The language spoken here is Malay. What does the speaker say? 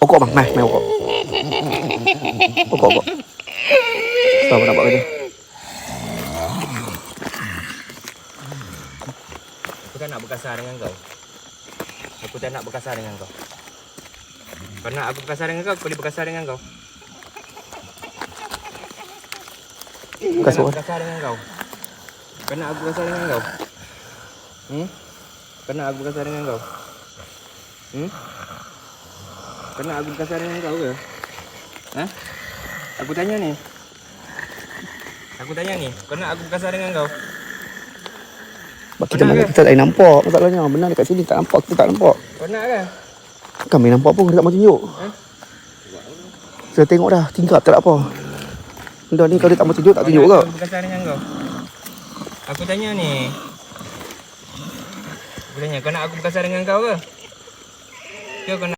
Pokok bang, mai, mai pokok. Pokok, pokok. Sama nak buat kerja. Aku tak nak berkasar dengan kau. Aku tak nak berkasar dengan kau. Kau nak aku berkasar dengan kau, aku boleh berkasar dengan kau. Tak Kasut. nak berkasar dengan kau. Kau nak aku berkasar dengan kau? Hmm? Kau nak aku berkasar dengan kau? Hmm? Kau nak aku berkasar dengan kau ke? Ha? Aku tanya ni. Aku tanya ni, kau nak aku berkasar dengan kau? Sebab kita mana kita tak boleh nampak masalahnya. Benar dekat sini tak nampak, kita tak nampak. Kau nak ke? Kami nampak pun dekat mau tunjuk. Eh? Saya tengok dah, tingkap tak ada apa. Benda ni kalau dia tak mau tunjuk, tak tunjuk ke? Aku berkasar dengan kau. Aku tanya ni. Aku tanya, kau nak aku berkasar dengan kau ke? Ke kau nak